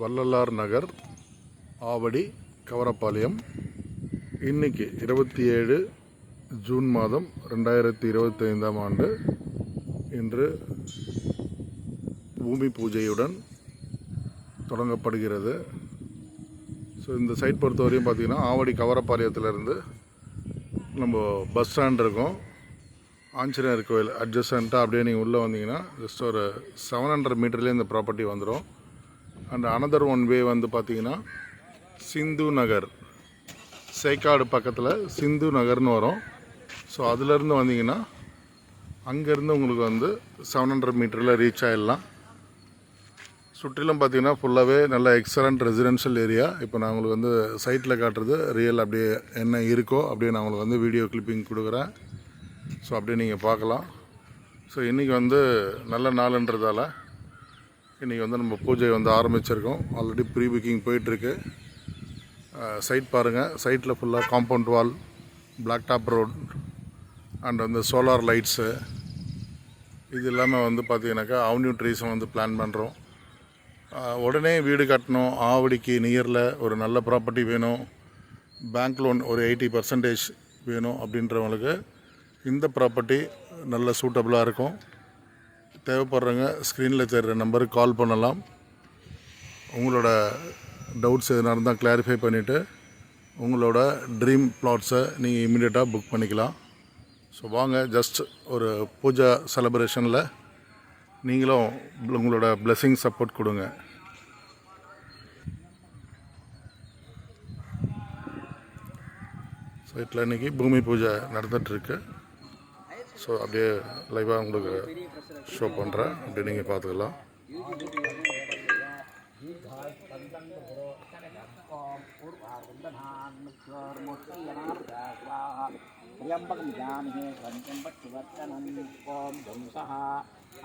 வள்ளலார் நகர் ஆவடி கவரப்பாளையம். இன்னைக்கு இருபத்தி ஏழு ஜூன் மாதம் ரெண்டாயிரத்தி இருபத்தைந்தாம் ஆண்டு. இன்று பூமி பூஜையுடன் தொடங்கப்படுகிறது. ஸோ இந்த சைட் பொறுத்தவரையும் பார்த்தீங்கன்னா ஆவடி கவரப்பாளையத்திலேருந்து நம்ம பஸ் ஸ்டாண்ட் இருக்கும். ஆஞ்சநேயர் கோயில் அட்ஜஸ்டண்ட்டாக அப்படியே நீங்கள் உள்ளே வந்தீங்கன்னா ஜஸ்ட் ஒரு செவன் ஹண்ட்ரட் மீட்டர்லேயே இந்த ப்ராப்பர்ட்டி வந்துடும் அண்ட் அனதர் ஒன் வே வந்து பார்த்தீங்கன்னா சிந்து நகர். சேக்காடு பக்கத்தில் சிந்து நகர்னு வரும். ஸோ அதுலேருந்து வந்தீங்கன்னா அங்கேருந்து உங்களுக்கு வந்து செவன் ஹண்ட்ரட் மீட்டரில் ரீச் ஆகிடலாம் சுற்றிலும் பார்த்தீங்கன்னா ஃபுல்லாகவே நல்ல எக்ஸலண்ட் ரெசிடென்ஷியல் ஏரியா இப்போ நான் உங்களுக்கு வந்து சைட்டில் காட்டுறது ரியல் அப்படியே என்ன இருக்கோ அப்படியே நான் உங்களுக்கு வந்து வீடியோ கிளிப்பிங் கொடுக்குறேன். ஸோ அப்படியே நீங்கள் பார்க்கலாம். ஸோ இன்றைக்கி வந்து நல்ல நாளுன்றதால இன்றைக்கி வந்து நம்ம பூஜை வந்து ஆரம்பிச்சிருக்கோம். ஆல்ரெடி ப்ரீ புக்கிங் போயிட்டுருக்கு சைட் பாருங்கள் சைட்டில் ஃபுல்லாக compound wall block top road and வந்து சோலார் லைட்ஸு இது இல்லாமல் வந்து பார்த்தீங்கன்னாக்கா அவன்யூ ட்ரீஸும் வந்து பிளான் பண்ணுறோம் உடனே வீடு கட்டணும். ஆவடிக்கு நியரில் ஒரு நல்ல ப்ராப்பர்ட்டி வேணும். பேங்க் லோன் ஒரு எயிட்டி பர்சன்டேஜ் வேணும் அப்படின்றவங்களுக்கு இந்த ப்ராப்பர்ட்டி நல்ல சூட்டபுளாக இருக்கும். தேவைப்படுறவங்க ஸ்க்ரீனில் தெரிகிற நம்பருக்கு கால் பண்ணலாம். உங்களோட டவுட்ஸ் எதுனா இருந்தால் கிளாரிஃபை பண்ணிவிட்டு உங்களோட ட்ரீம் பிளாட்ஸை நீங்கள் இமீடியட்டாக புக் பண்ணிக்கலாம். ஸோ வாங்க ஜஸ்ட் ஒரு பூஜா செலப்ரேஷனில் நீங்களும் உங்களோட blessing சப்போர்ட் கொடுங்க. ஸோ இட்ல இன்றைக்கி பூமி பூஜை நடந்துகிட்ருக்கு ஸோ அப்படியே லைவாக உங்களுக்கு ஷோ பண்ணுறேன் அப்படியே நீங்கள் பார்த்துக்கலாம் त्र्यम्बकं जामहे स्वन्त्यं पट्टिवर्तनं ॐ ध्वंसः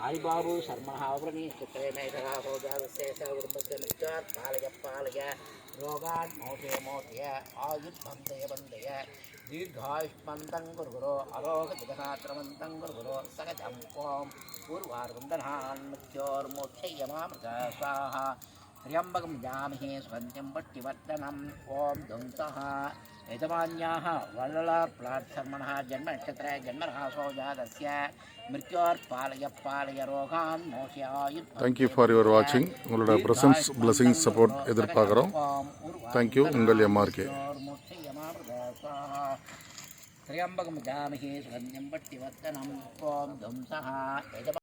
आयिबाबु शर्मः व्रणीश्चित्रे मेघराहो जातस्य सर्वकुटुम्बस्य मित्रात् पालय पालय रोगान् मोचय मोचय आयुर्भंदय बन्धय दीर्घायुष्मन्तं गुरुगुरो अरोगजगनात्रमन्तं गुरुगुरो सकजं ॐ पूर्वार्वन्दनान् मृत्योर्मोक्षयमामृता। स्वाहा। त्र्यम्बकं जामहे स्वन्त्यं पट्टिवर्तनम् ॐ ध्वंसः यजमान्याः वल्ललार् प्लाट् शर्मणः जन्मनक्षत्रे जन्मरासो जातस्य मृत्योर्पालय पालय रोगान् मोक्षयायुत् தேங்க்யூ ஃபார் யுவர் வாட்சிங் உங்களோட ப்ரெசன்ஸ் blessing சப்போர்ட் எதிர்பார்க்குறோம் தேங்க்யூ உங்கள் எம்ஆர்கே त्र्यम्बकं जामहे सुगन्ध्यं पट्टिवर्तनम् ॐ ध्वंसः यजमा